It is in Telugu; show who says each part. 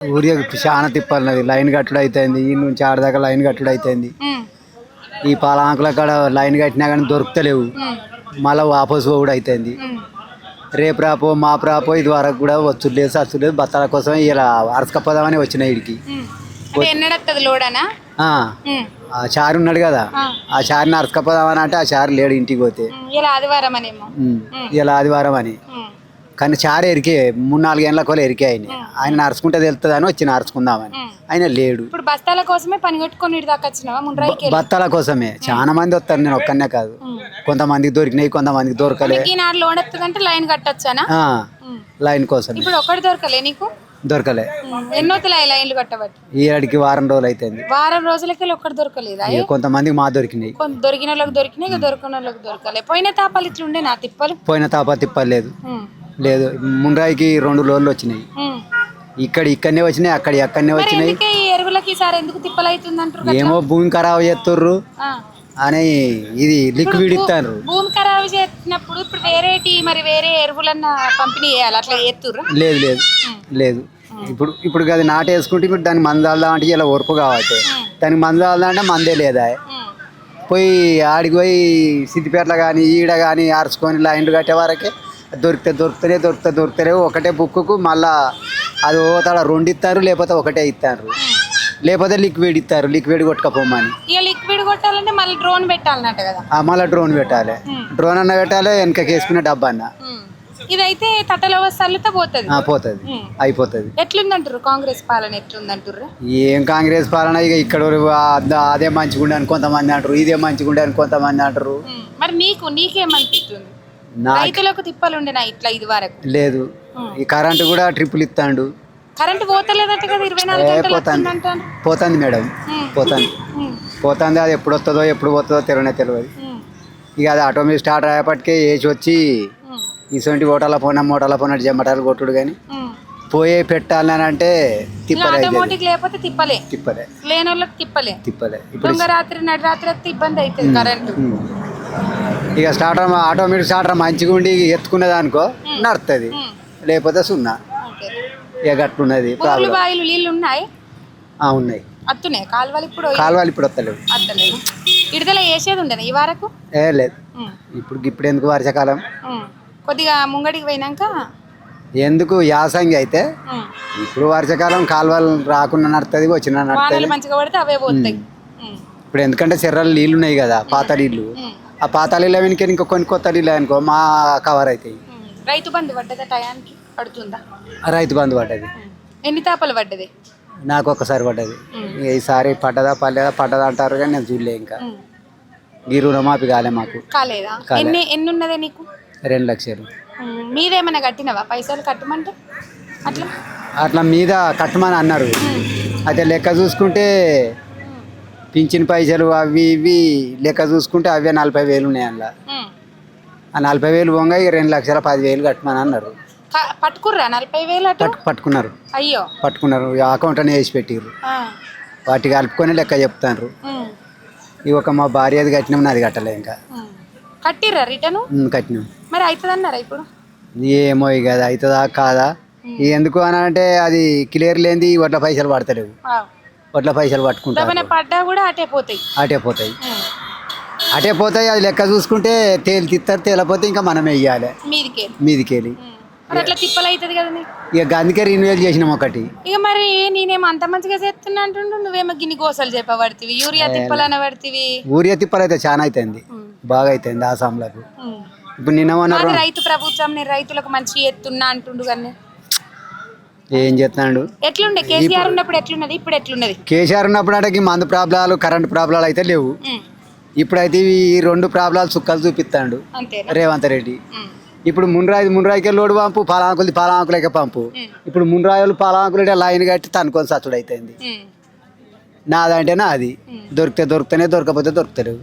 Speaker 1: ఊరిగా చాలా తిప్పాలన్నది. లైన్ కట్టుడు అవుతుంది ఈ నుంచి ఆడదాకా లైన్ కట్టుడు అవుతుంది
Speaker 2: ఉమ్,
Speaker 1: ఈ పాలాంకుల కాడ లైన్ కట్టినా కానీ దొరుకుతలేవు. మళ్ళీ వాపస్ పోవుడు అవుతుంది
Speaker 2: ఉమ్.
Speaker 1: రేపు రాపో మా రాపో ఇది వరకు కూడా వచ్చు లేదు బత్తాల కోసం ఇలా అరసకపోదామని వచ్చిన ఇడికి చారు ఉన్నాడు కదా
Speaker 2: ఆ.
Speaker 1: చారుని అరసకపోదామని అంటే ఆ చారు లేడు ఇంటికి పోతే.
Speaker 2: ఇలా ఆదివారం
Speaker 1: అని కానీ చారు ఎరికే మూడు నాలుగు ఏళ్ళ కోలు ఎరికే ఆయన. ఆయన నడుచుకుంటే తెలుస్తుంది అని వచ్చి నడుచుకుందామని. ఆయన లేడు.
Speaker 2: ఇప్పుడు బస్తాల కోసమే పని కట్టుకొని దాకా
Speaker 1: బత్తాల కోసమే. చాలా మంది వస్తారు నేను ఒక్కనే కాదు. కొంతమందికి దొరికినాయి కొంతమందికి దొరకలే.
Speaker 2: లైన్ కట్టొచ్చానా? ఉమ్.
Speaker 1: లైన్ కోసమే.
Speaker 2: ఇప్పుడు ఒక్కటి దొరకలే నీకు?
Speaker 1: దొరకలే.
Speaker 2: ఎన్నోతులే లైన్లు కట్టబట్టి?
Speaker 1: ఈ వారం రోజులు అవుతుంది
Speaker 2: వారం రోజులకి ఒక్కటి దొరకలేదా?
Speaker 1: ఇక కొంతమందికి మా దొరికినాయి.
Speaker 2: దొరికిన వాళ్ళకి దొరికినాయి దొరికిన వాళ్ళకి దొరకలే. పోయిన తాపాలు ఇట్లా ఉండే నా తిప్పలు?
Speaker 1: పోయిన తాప తిప్పలేదు. లేదు ముండ్రాయికి రెండు లోన్లు వచ్చినాయి. ఇక్కడ ఇక్కడనే వచ్చినాయి అక్కడ అక్కడనే వచ్చినాయి.
Speaker 2: ఎరువులకి ఈసారి ఎందుకు అంటారు
Speaker 1: ఏమో భూమి ఖరాబ్ చేస్తుర్రు. అని ఇది లిక్విడ్ ఇస్తారు
Speaker 2: భూమి ఖరాబు చేసినప్పుడు ఇప్పుడు వేరేటి మరి వేరే ఎరువులన్న పంపిణీ చేయాలి అట్లా
Speaker 1: లేదు లేదు లేదు. ఇప్పుడు ఇప్పుడు అది నాటేసుకుంటే ఇప్పుడు దానికి మందు చల్దాం అంటే ఇలా ఓర్పు కావాలి దానికి మందు చల్దాం అంటే మందే లేదా? పోయి ఆడికి పోయి సిద్దిపేటలో కానీ ఈడ కానీ ఆర్చుకొని లైన్లు కట్టే వరకే దొరికితే దొరుకుతూనే దొరికితే దొరుకుతలే ఒకటే బుక్కుకు మళ్ళా అది ఓతాడ రెండు ఇస్తారు లేకపోతే ఒకటే ఇస్తారు లేకపోతే లిక్విడ్ ఇస్తారు లిక్విడ్ కొట్టుకపోమని.
Speaker 2: ఇక లిక్విడ్ కొట్టాలంటే మళ్ళీ డ్రోన్ పెట్టాలన్నట్టు కదా.
Speaker 1: ఆ మళ్ళీ డ్రోన్ పెట్టాలి. డ్రోన్ అన్న పెట్టాలి వెనకకి వేసుకునే డబ్బా అన్న
Speaker 2: ఉమ్. ఇదైతే తట్టలో చల్లుతా పోతుంది.
Speaker 1: ఆ, పోతుంది.
Speaker 2: ఉమ్.
Speaker 1: అయిపోతుంది.
Speaker 2: ఎట్లుందంటారు కాంగ్రెస్ పాలన ఎట్లుందంటారు
Speaker 1: ఏం కాంగ్రెస్ పాలన? ఇక ఇక్కడ ఆ- అదే మంచిగుండే అని కొంతమంది అంటారు ఇదే మంచిగుండే అని కొంతమంది అంటారు
Speaker 2: మరి నీకు నీకేమనిపిస్తుంది? రైతులకు తిప్పలు ఉండేనా ఇట్లా ఇది వరకు?
Speaker 1: లేదు. ఈ కరెంటు కూడా ట్రిపుల్ ఇస్తాడు
Speaker 2: కరెంట్ పోతలేదట కదా ఇరవై నాలుగు గంటలు
Speaker 1: పోతాంది. మేడం. పోతుంది. పోతుంది అది ఎప్పుడు వస్తుందో ఎప్పుడు పోతుందో తెలియనే తెలియదు. ఇక అది ఆటోమేటిక్ స్టార్ట్ అయ్యేపటికే వేసి వచ్చి
Speaker 2: ఉమ్.
Speaker 1: ఇటువంటి ఓటాల పోయినా మోటాల పోయినట్టు జమ్మటాలు కొట్టుడు కానీ
Speaker 2: ఉమ్.
Speaker 1: పోయే పెట్టాలని అంటే
Speaker 2: ఇంకా
Speaker 1: తిప్పలే ఇది.
Speaker 2: ఆటోమేటిక్ లేకపోతే తిప్పలే.
Speaker 1: తిప్పలే.
Speaker 2: లేని వాళ్ళకి తిప్పలే.
Speaker 1: తిప్పలే. ఇప్పుడు
Speaker 2: దొంగ రాత్రి నడి రాత్రి వస్తే ఇబ్బంది అవుతుంది కరెంటు.
Speaker 1: ఉమ్. ఇక స్టార్టర్ ఆటోమేటిక్ స్టార్టర్ మంచిగా ఉండి ఎత్తుకున్నది అనుకో నడుతుంది. లేకపోతే సున్నా. ఇక
Speaker 2: బాయిలు నీళ్ళు ఉన్నాయి?
Speaker 1: ఆ, ఉన్నాయి.
Speaker 2: అత్తున్నాయి? కాలువలు ఇప్పుడు
Speaker 1: కాలువలు ఇప్పుడు వస్తలేవు.
Speaker 2: విడుదల చేసేది ఉండదు ఈ వరకు?
Speaker 1: ఏ లేదు. ఇప్పుడు ఇప్పుడు ఎందుకు వర్షాకాలం.
Speaker 2: కొద్దిగా ముంగడికి పోయినాక?
Speaker 1: ఎందుకు? యాసంగి అయితే. ఇప్పుడు వర్షాకాలం కాలువలు రాకుండా నడుతుంది వచ్చిన నడుతుంది
Speaker 2: మంచిగా పడితే అవే పోతాయి.
Speaker 1: ఇప్పుడు ఎందుకంటే చెర్రలు నీళ్ళు ఉన్నాయి కదా పాత నీళ్ళు. ఆ పాత నీళ్ళ వెనుక ఇంకో కొన్ని కొత్త నీళ్ళు అనుకో మా కవర్ అవుతాయి.
Speaker 2: రైతు బంధు పడ్డదా టయానికి? పడుతుందా?
Speaker 1: రైతు బంధు పడ్డది.
Speaker 2: ఎన్ని తాపలు పడ్డది?
Speaker 1: నాకు ఒక్కసారి పడ్డది. ఈసారి పడ్డదా పడ్డదా పడ్డదా అంటారు కానీ నేను చూడలే ఇంకా. ఈ రుణమాఫీ కాలే మాకు.
Speaker 2: కాలేదా? ఎన్ని ఎన్ని ఉన్నదే నీకు?
Speaker 1: రెండు లక్షలు.
Speaker 2: ఉమ్. మీదేమైనా కట్టినవా? పైసలు కట్టమంటే? అట్లా?
Speaker 1: అట్లా మీద కట్టమని అన్నారు. అయితే లెక్క చూసుకుంటే పింఛన్ పైసలు అవి ఇవి లెక్క చూసుకుంటే అవే నలభై వేలు ఉన్నాయి అందులో. ఆ నలభై వేలు పోగా ఇక రెండు లక్షల పదివేలు కట్టమని అన్నారు.
Speaker 2: పట్టుకుర్రా నలభై వేలు
Speaker 1: పట్టుకున్నారు.
Speaker 2: అయ్యో.
Speaker 1: పట్టుకున్నారు. అకౌంట్ అని వేసి పెట్టిర్రు.
Speaker 2: ఆ.
Speaker 1: వాటి కలుపుకొని లెక్క చెప్తారు
Speaker 2: ఉమ్.
Speaker 1: ఇవి ఒక మా భార్య అది కట్టినాం నాది కట్టలే ఇంకా.
Speaker 2: కట్టిర్రా రిటర్న్
Speaker 1: కట్టినాం.
Speaker 2: మరి అవుతుందన్నారా ఇప్పుడు?
Speaker 1: ఏమో ఇక అది అవుతుందా కాదా? ఎందుకు అని అంటే అది క్లియర్ లేనిది వడ్ల పైసలు పడతలేవు. వడ్ల పైసలు పట్టుకుంటారు.
Speaker 2: పడ్డా కూడా అటే పోతాయి.
Speaker 1: అటే పోతాయి. అటే పోతాయి అది లెక్క చూసుకుంటే తేలి తిత్తారు తేలపోతే ఇంకా మనమే ఇవ్వాలి
Speaker 2: మీదికే.
Speaker 1: మీదికి వెళ్ళి
Speaker 2: ఉమ్. మరి అట్లా తిప్పలు అవుతుంది కదా
Speaker 1: ఇక అందుకే రిన్యూవల్ చేసినాం ఒకటి.
Speaker 2: ఇక మరి నేనేమో అంత మంచిగా చేస్తున్నా అంటుండు? నువ్వేమో గిన్ని గోసలు చెప్పబడుతుంది యూరియా తిప్పలన పడుతుంది
Speaker 1: ఊరియా తిప్పలు అయితే చాలా అవుతుంది బాగా అవుతుంది ఆసాంలకు ఇప్పుడు నిన్న
Speaker 2: రైతు ప్రభుత్వం రైతులకు మంచి ఎత్తున్నా అంటుండు కానీ
Speaker 1: ఏం చేస్తున్నాడు?
Speaker 2: ఎట్లుండే? కేసీఆర్ ఉన్నప్పుడు ఎట్లున్నది? ఇప్పుడు ఎట్లున్నది?
Speaker 1: కేసీఆర్ ఉన్నప్పుడు అంటే మందు ప్రాబ్లాలు కరెంట్ ప్రాబ్లాలు అయితే లేవు. ఇప్పుడైతే ఈ రెండు ప్రాబ్లాలు సుక్కలు చూపిస్తాడు. రేవంత్ రెడ్డి. ఇప్పుడు మున్రాయి మున్రాయికే లోడు పంపు పాలాంకులది పాలాంకులకే పంపు. ఇప్పుడు మున్రాయిలు పాలాంకులు లైన్ కట్టి తనుకొని సచ్చుడు అవుతుంది. నాదంటే నాది దొరికితే దొరికితేనే దొరకపోతే దొరుకుతలేవు.